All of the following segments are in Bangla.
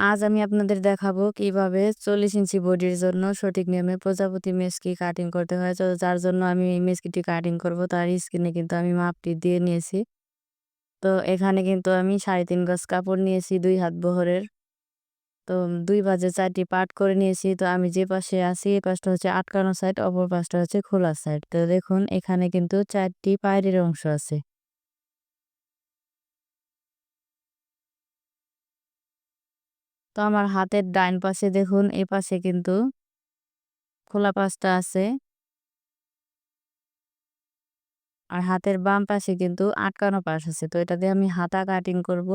আজ আমি আপনাদের দেখাবো কীভাবে চল্লিশ ইঞ্চি বডির জন্য সঠিক নিয়মে প্রজাপতি মেসকি কাটিং করতে হয়। তো যার জন্য আমি এই মেসকিটি কাটিং করব, তার স্কিনে কিন্তু আমি মাপটি দিয়ে নিয়েছি। তো এখানে কিন্তু আমি সাড়ে তিন গজ কাপড় নিয়েছি, দুই হাত বহরের। তো দুই বাজে চারটি পাট করে নিয়েছি। তো আমি যে পাশে আছি, এই পাশটা হচ্ছে আটকানো সাইড অপর পাশটা হচ্ছে খোলা সাইড তো দেখুন, এখানে কিন্তু চারটি পায়ের অংশ আছে। তো আমার হাতের ডাইন পাশে দেখুন, এ পাশে কিন্তু খোলা পাশটা আছে। আর হাতের বাম পাশে কিন্তু আটকানো পাশ আছে, তো এটা দিয়ে আমি হাতা কাটিং করব।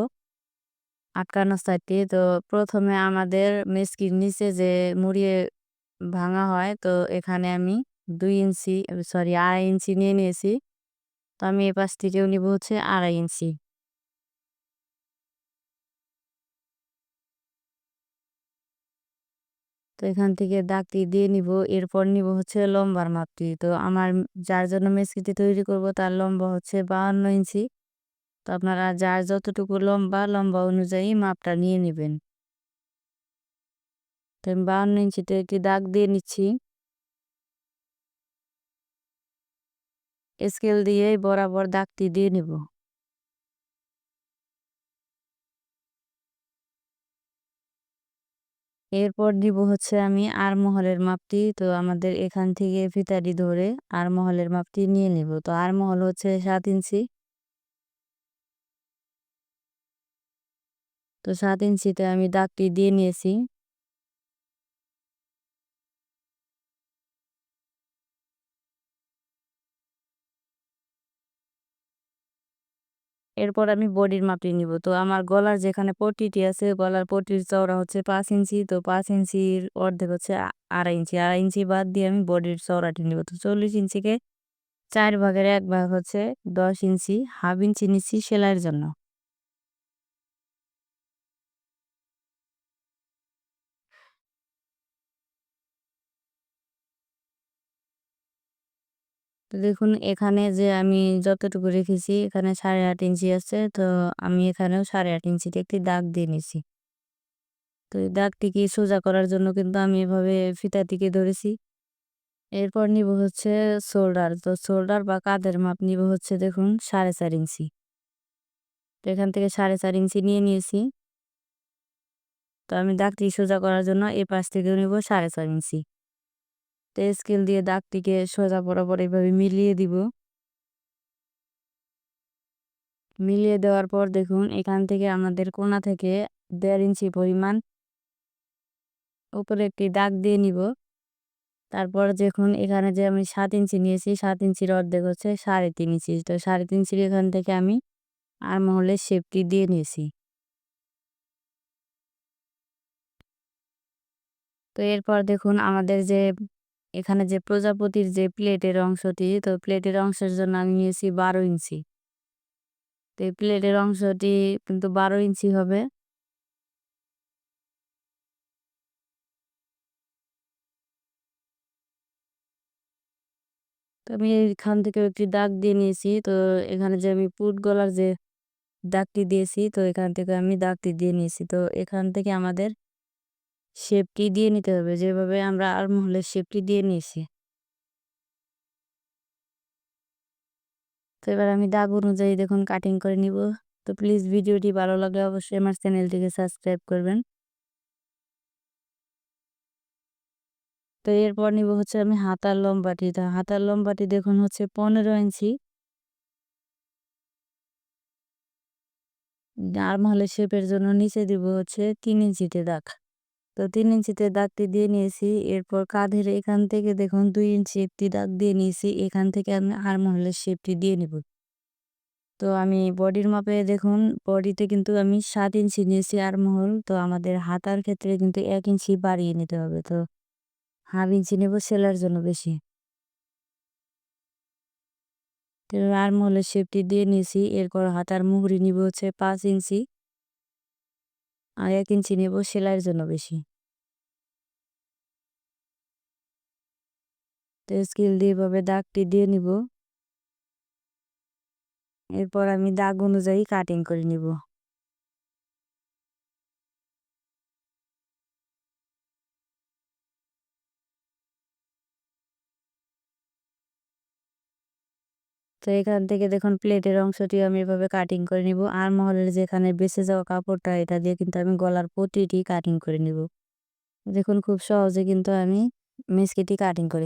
আটকানো সাইডটি, তো প্রথমে আমাদের মেসকির নিচে যে মুড়িয়ে ভাঙা হয়, তো এখানে আমি দুই ইঞ্চি, সরি, আড়াই ইঞ্চি নিয়ে নিয়েছি। তো আমি এ পাশ থেকেও নিব হচ্ছে আড়াই ইঞ্চি। তো এখান থেকে দাগটি দিয়ে নিব। এরপর নিব হচ্ছে লম্বার মাপটি। তো আমার যার জন্য মেসকিটি তৈরি করব তার লম্বা হচ্ছে বাহান্ন ইঞ্চি। তো আপনারা যার যতটুকু লম্বা লম্বা অনুযায়ী মাপটা নিয়ে নেবেন। তো আমি বাহান্ন ইঞ্চিতে একটি দাগ দিয়ে নিচ্ছি। স্কেল দিয়ে বরাবর দাগটি দিয়ে নিব। এরপর দিব হচ্ছে আমি আর মহলের মাপটি। তো আমাদের এখান থেকে ফিতাটি ধরে আর মহলের মাপটি নিয়ে নিব। তো আর মহল হচ্ছে সাত ইঞ্চি। তো সাত ইঞ্চিতে আমি দাগটি দিয়ে নিয়েছি। এরপর আমি বডির মাপটি নিব। তো আমার গলার যেখানে পটিটি আছে, গলার পটির চওড়া হচ্ছে পাঁচ ইঞ্চি, তো পাঁচ ইঞ্চির অর্ধেক হচ্ছে আড়াই ইঞ্চি। আড়াই ইঞ্চি বাদ দিয়ে আমি বডির চওড়াটি নিব। তো চল্লিশ ইঞ্চিকে চার ভাগের এক ভাগ হচ্ছে দশ ইঞ্চি। হাফ ইঞ্চি নিচ্ছি সেলাইয়ের জন্য। দেখুন, এখানে যে আমি যতটুকু রেখেছি, এখানে সাড়ে আট ইঞ্চি আছে। তো আমি এখানেও সাড়ে আট ইঞ্চিতে একটি দাগ দিয়ে নিছি। তো এই দাগটিকে সোজা করার জন্য কিন্তু আমি এভাবে ফিতাটিকে ধরেছি। এরপর নিব হচ্ছে শোল্ডার। তো শোল্ডার বা কাঁধের মাপ নিব হচ্ছে দেখুন, সাড়ে চার ইঞ্চি। তো এখান থেকে সাড়ে চার ইঞ্চি নিয়ে নিয়েছি। তো আমি দাগটি সোজা করার জন্য এ পাশ থেকে নিব সাড়ে চার ইঞ্চি। স্কেল দিয়ে দাগটিকে সোজা বরাবর এইভাবে মিলিয়ে দিব। মিলিয়ে দেওয়ার পর দেখুন, এখান থেকে আমাদের কোনা থেকে দেড় ইঞ্চি পরিমাণ উপরে একটি দাগ দিয়ে নিব। তারপর দেখুন, এখানে যে আমি সাত ইঞ্চি নিয়েছি, সাত ইঞ্চির অর্ধেক হচ্ছে সাড়ে তিন ইঞ্চি। তো সাড়ে তিন ইঞ্চির এখান থেকে আমি আর মহলের শেপটি দিয়ে নিয়েছি। তো এরপর দেখুন, আমাদের যে এখানে যে প্রজাপতির যে প্লেটের অংশটি, তো প্লেটের অংশের জন্য আমি নিয়েছি বারো ইঞ্চি। তো এই প্লেটের অংশটি কিন্তু বারো ইঞ্চি হবে। তো আমি এখান থেকে একটি দাগ দিয়ে নিয়েছি। তো এখানে যে আমি পুট গলার যে দাগটি দিয়েছি, তো এখান থেকে আমি দাগটি দিয়ে নিয়েছি। তো এখান থেকে আমাদের শেপটি দিয়ে নিতে হবে। যেভাবে আমরা আরমহলের শেপটি দিয়ে নিয়েছি। তো এবার আমি দাগ অনুযায়ী দেখুন কাটিং করে নিব। তো প্লিজ ভিডিওটি ভালো লাগলে অবশ্যই আমার চ্যানেলটিকে সাবস্ক্রাইব করবেন। তো এরপর নিব হচ্ছে আমি হাতার লম্বাটি। তো হাতার লম্বাটি দেখুন হচ্ছে পনেরো ইঞ্চি। আরমহলের শেপের জন্য নিচে দিব হচ্ছে তিন ইঞ্চিতে দাগ। তো তিন ইঞ্চিতে দাগটি দিয়ে নিয়েছি। এরপর কাঁধের এখান থেকে দেখুন দুই ইঞ্চি একটি দাগ দিয়ে নিয়েছি। এখান থেকে আমি আরমহলের শেপটি দিয়ে নিব। তো আমি বডির মাপে দেখুন, বডিতে কিন্তু আমি সাত ইঞ্চি নিয়েছি আরমহল। তো আমাদের হাতার ক্ষেত্রে কিন্তু এক ইঞ্চি বাড়িয়ে নিতে হবে। তো হাফ ইঞ্চি নেব সেলার জন্য বেশি। আরমহলের শেপটি দিয়ে নিয়েছি। এরপর হাতার মুহুরি নিব হচ্ছে পাঁচ ইঞ্চি। আর এক ইঞ্চি নেব সেলাইয়ের জন্য বেশি। স্কেল দিয়ে এভাবে দাগটি দিয়ে নিব। এরপর আমি দাগ অনুযায়ী কাটিং করে নিব। তো এখান থেকে দেখুন প্লেটের অংশটি আমি এভাবে কাটিং করে নিব। আর মহলের যেখানে বেঁচে যাওয়া কাপড়টা, এটা দিয়ে কিন্তু আমি গলার প্রতিটি কাটিং করে নিব। দেখুন খুব সহজে কিন্তু আমি মিসকিটি কাটিং করে